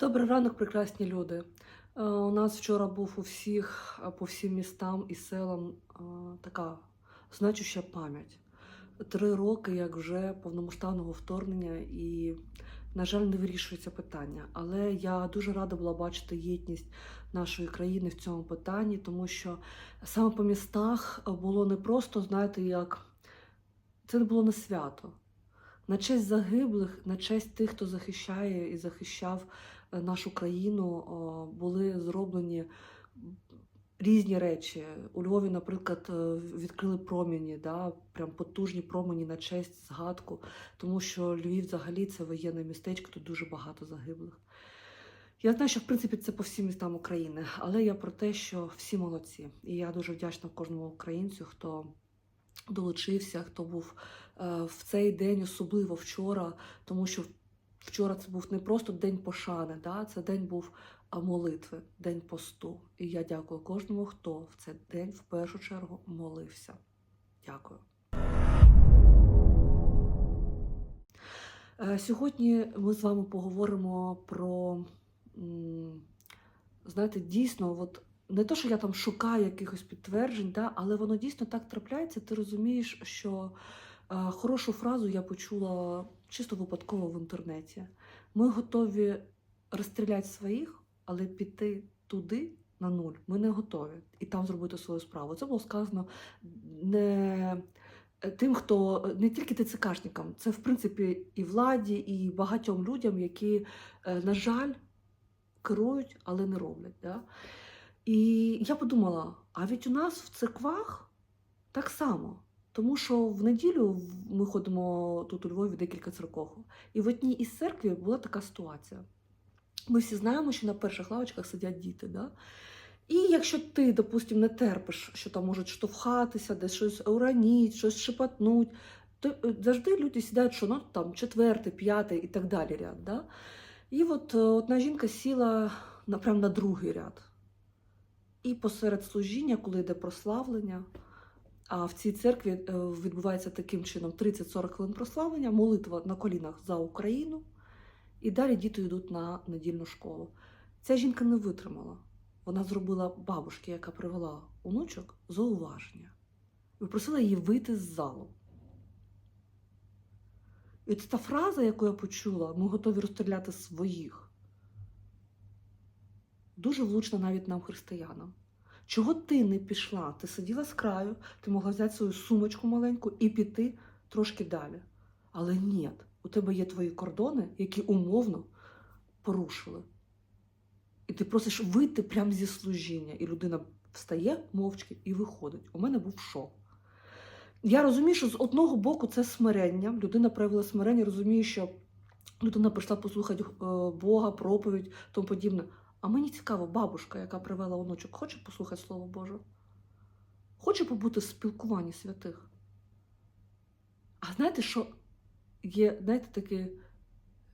Добрий ранок, прекрасні люди. Е, У нас вчора був у всіх е, по всім містам і селам е, така значуща пам'ять. Три роки, як вже повномасштабного вторгнення, і, на жаль, не вирішується питання. Але я дуже рада була бачити єдність нашої країни в цьому питанні, тому що саме по містах було не просто, знаєте, як це не було не свято. На честь загиблих, на честь тих, хто захищає і захищав нашу країну, були зроблені різні речі. У Львові, наприклад, е, відкрили промені, да, прям потужні промені на честь згадку, тому що Львів взагалі це воєнне містечко, тут дуже багато загиблих. Я знаю, що в принципі це по всім містам України, але я про те, що всі молодці. І я дуже вдячна кожному українцю, хто долучився, хто був е, в цей день, особливо вчора, тому що вчора це був не просто день пошани, да? це день був молитви, день посту. І я дякую кожному, хто в цей день в першу чергу молився. Дякую. Е, Сьогодні ми з вами поговоримо про, знаєте, дійсно, от не то, що я там шукаю якихось підтверджень, да, але воно дійсно так трапляється. Ти розумієш, що хорошу фразу я почула чисто випадково в інтернеті. Ми готові розстріляти своїх, але піти туди на нуль ми не готові і там зробити свою справу. Це було сказано не тим, хто не тільки ТЦКшникам, це в принципі і владі, і багатьом людям, які, е, на жаль, керують, але не роблять. Да? І я подумала: а ведь у нас в церквах так само. Тому що в неділю ми ходимо тут у Львові декілька церков. І в одній із церкві була така ситуація. Ми всі знаємо, що на перших лавочках сидять діти. Да? І якщо ти, допустим, не терпиш, що там можуть штовхатися, десь щось ураніть, щось шепотнуть, то е, завжди люди сідають, що ну, там четвертий, п'ятий і так далі ряд. Да? І от е, одна жінка сіла на, на другий ряд. І посеред служіння, коли йде прославлення, а в цій церкві е, відбувається таким чином 30-40 хвилин прославлення, молитва на колінах за Україну, і далі діти йдуть на недільну школу. Ця жінка не витримала. Вона зробила бабушки, яка привела онучок, зауваження. І просила її вийти з залу. І от та фраза, яку я почула, ми готові розстріляти своїх, дуже влучна навіть нам, християнам. Чого ти не пішла? Ти сиділа з краю, ти могла взяти свою сумочку маленьку і піти трошки далі. Але ні, у тебе є твої кордони, які умовно порушили. І ти просиш вийти прямо зі служіння, і людина встає мовчки і виходить. У мене був шок. Я розумію, що з одного боку це смирення. Людина проявила смирення, розуміє, що людина прийшла послухати е, Бога, проповідь, тому подібне. А мені цікаво, бабушка, яка привела онучок, хоче послухати Слово Боже? Хоче побути в спілкуванні святих. А знаєте, що є, знаєте, таке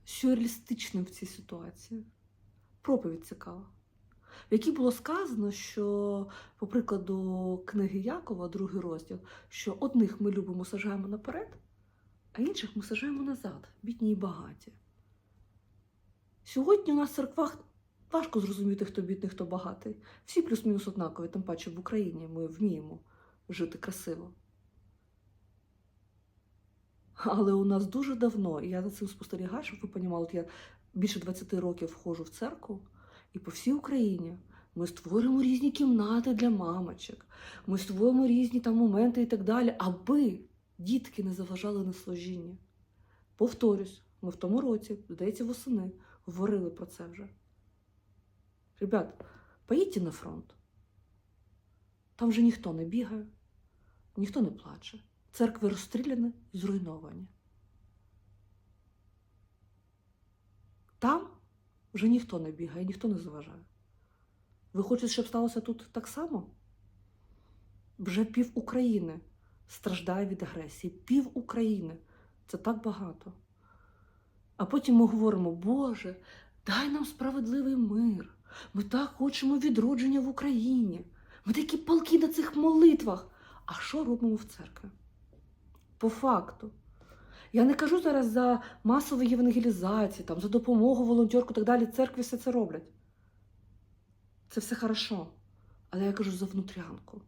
сюрреалістичним в цій ситуації? Проповідь цікава, в якій було сказано, що, по прикладу книги Якова, другий розділ, що одних ми любимо, сажаємо наперед, а інших ми сажаємо назад, бідні і багаті. Сьогодні у нас в церквах важко зрозуміти, хто бідний, хто багатий. Всі плюс-мінус однакові, тим паче в Україні ми вміємо жити красиво. Але у нас дуже давно, і я за цим спостерігаю, щоб ви розуміли, от я більше 20 років входжу в церкву, і по всій Україні ми створюємо різні кімнати для мамочок, ми створюємо різні там моменти і так далі, аби дітки не заважали на служіння. Повторюсь, ми в тому році, здається, восени, говорили про це вже. Ребят, поїдьте на фронт. Там вже ніхто не бігає, ніхто не плаче. Церкви розстріляні, зруйновані. Там вже ніхто не бігає, ніхто не заважає. Ви хочете, щоб сталося тут так само? Вже пів України страждає від агресії. Пів України. Це так багато. А потім ми говоримо: Боже, дай нам справедливий мир. Ми так хочемо відродження в Україні. Ми такі палки на цих молитвах. А що робимо в церкві? По факту. Я не кажу зараз за масові євангелізації, там, за допомогу волонтерку і так далі. Церкві все це роблять. Це все хорошо. Але я кажу за внутрянку.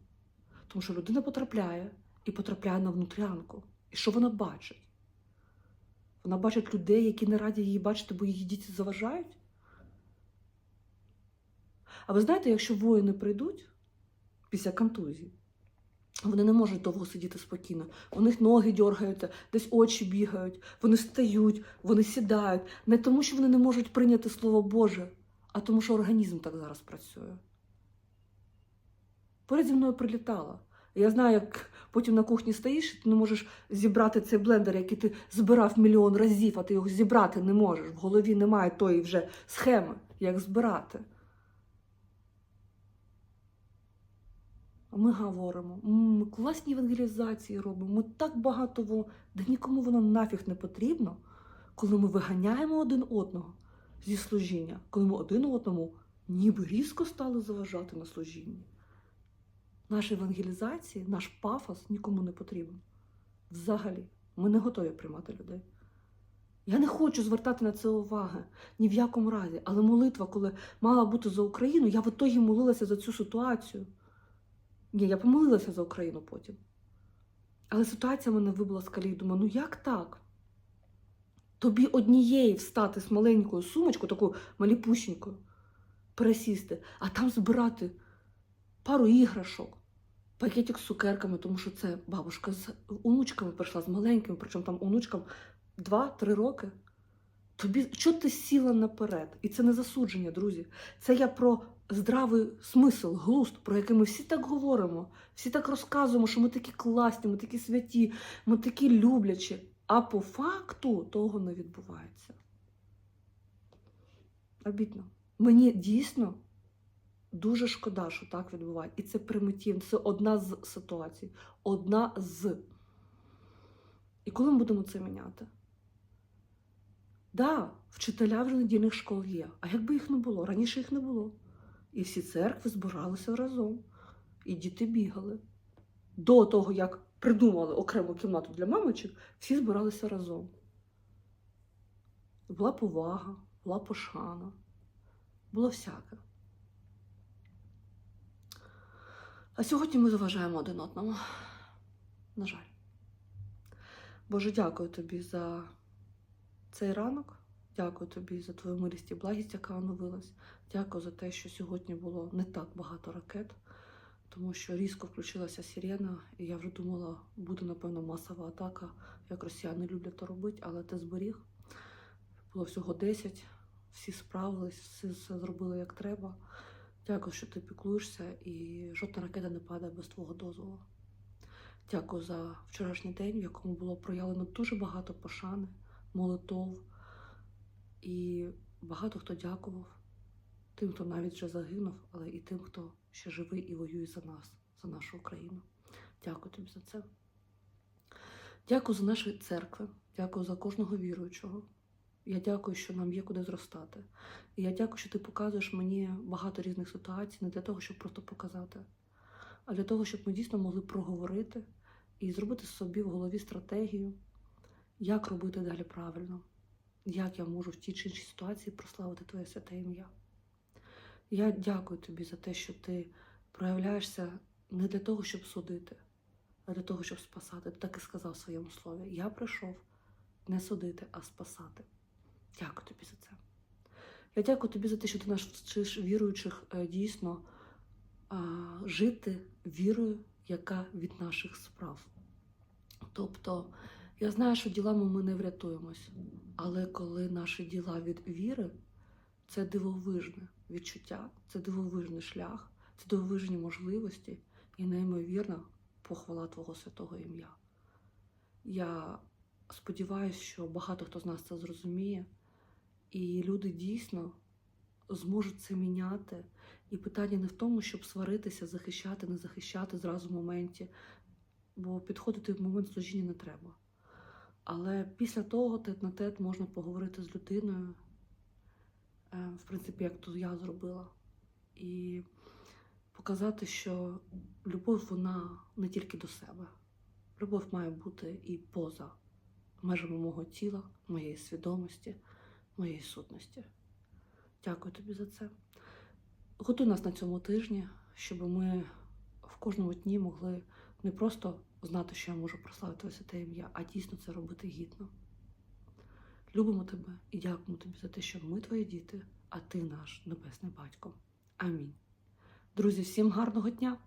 Тому що людина потрапляє і потрапляє на внутрянку. І що вона бачить? Вона бачить людей, які не раді її бачити, бо її діти заважають. А ви знаєте, якщо воїни прийдуть після контузії, вони не можуть довго сидіти спокійно. У них ноги дергаються, десь очі бігають, вони встають, вони сідають. Не тому, що вони не можуть прийняти Слово Боже, а тому, що організм так зараз працює. Поряд зі мною прилітала. Я знаю, як потім на кухні стоїш, ти не можеш зібрати цей блендер, який ти збирав мільйон разів, а ти його зібрати не можеш. В голові немає тої вже схеми, як збирати. Ми говоримо, ми класні евангелізації робимо, ми так багато во... Да нікому воно нафіг не потрібно, коли ми виганяємо один одного зі служіння, коли ми один одному ніби різко стали заважати на служінні. Наші евангелізації, наш пафос нікому не потрібен. Взагалі, ми не готові приймати людей. Я не хочу звертати на це уваги ні в якому разі, але молитва, коли мала бути за Україну, я в ітогі молилася за цю ситуацію. Ні, я помолилася за Україну потім. Але ситуація мене вибила з колії. Думаю, ну як так? Тобі однієї встати з маленькою сумочкою, такою маліпущенькою, пересісти, а там збирати пару іграшок, пакетик з цукерками, тому що це бабушка з онучками прийшла, з маленькими, причому там онучкам 2-3 роки. Тобі що ти сіла наперед? І це не засудження, друзі. Це я про здравий смисл, глузд, про який ми всі так говоримо, всі так розказуємо, що ми такі класні, ми такі святі, ми такі люблячі. А по факту того не відбувається. Обідно. Мені дійсно дуже шкода, що так відбувається. І це примітивно, це одна з ситуацій. Одна з. І коли ми будемо це міняти? Да, вчителя вже недільних школ є. А якби їх не було? Раніше їх не було. І всі церкви збиралися разом. І діти бігали. До того, як придумали окрему кімнату для мамочок, всі збиралися разом. Була повага, була пошана, було всяке. А сьогодні ми заважаємо один одному. На жаль. Боже, дякую тобі за цей ранок. Дякую тобі за твою милість і благість, яка оновилась. Дякую за те, що сьогодні було не так багато ракет, тому що різко включилася сирена, і я вже думала, буде, напевно, масова атака, як росіяни люблять то робити, але ти зберіг. Було всього 10, всі справились, всі все зробили як треба. Дякую, що ти піклуєшся, і жодна ракета не падає без твого дозволу. Дякую за вчорашній день, в якому було проявлено дуже багато пошани, молитов. І багато хто дякував тим, хто навіть вже загинув, але і тим, хто ще живий і воює за нас, за нашу Україну. Дякую тобі за це. Дякую за наші церкви, дякую за кожного віруючого. Я дякую, що нам є куди зростати. І я дякую, що ти показуєш мені багато різних ситуацій, не для того, щоб просто показати, а для того, щоб ми дійсно могли проговорити і зробити собі в голові стратегію, як робити далі правильно як я можу в тій чи іншій ситуації прославити Твоє святе ім'я. Я дякую тобі за те, що ти проявляєшся не для того, щоб судити, а для того, щоб спасати. Ти так і сказав в своєму слові. Я прийшов не судити, а спасати. Дякую тобі за це. Я дякую тобі за те, що ти нас вчиш віруючих е, дійсно жити вірою, яка від наших справ. Тобто, я знаю, що ділами ми не врятуємось, але коли наші діла від віри, це дивовижне відчуття, це дивовижний шлях, це дивовижні можливості і неймовірна похвала Твого святого ім'я. Я сподіваюся, що багато хто з нас це зрозуміє, і люди дійсно зможуть це міняти. І питання не в тому, щоб сваритися, захищати, не захищати зразу в моменті, бо підходити в момент служіння не треба. Але після того тет на тет можна поговорити з людиною, е, в принципі, як то я зробила, і показати, що любов вона не тільки до себе. Любов має бути і поза межами мого тіла, моєї свідомості, моєї сутності. Дякую тобі за це. Готуй нас на цьому тижні, щоб ми в кожному дні могли не просто знати, що я можу прославити Твоє святе ім'я, а дійсно це робити гідно. Любимо тебе і дякуємо тобі за те, що ми твої діти, а ти наш небесний батько. Амінь. Друзі, всім гарного дня!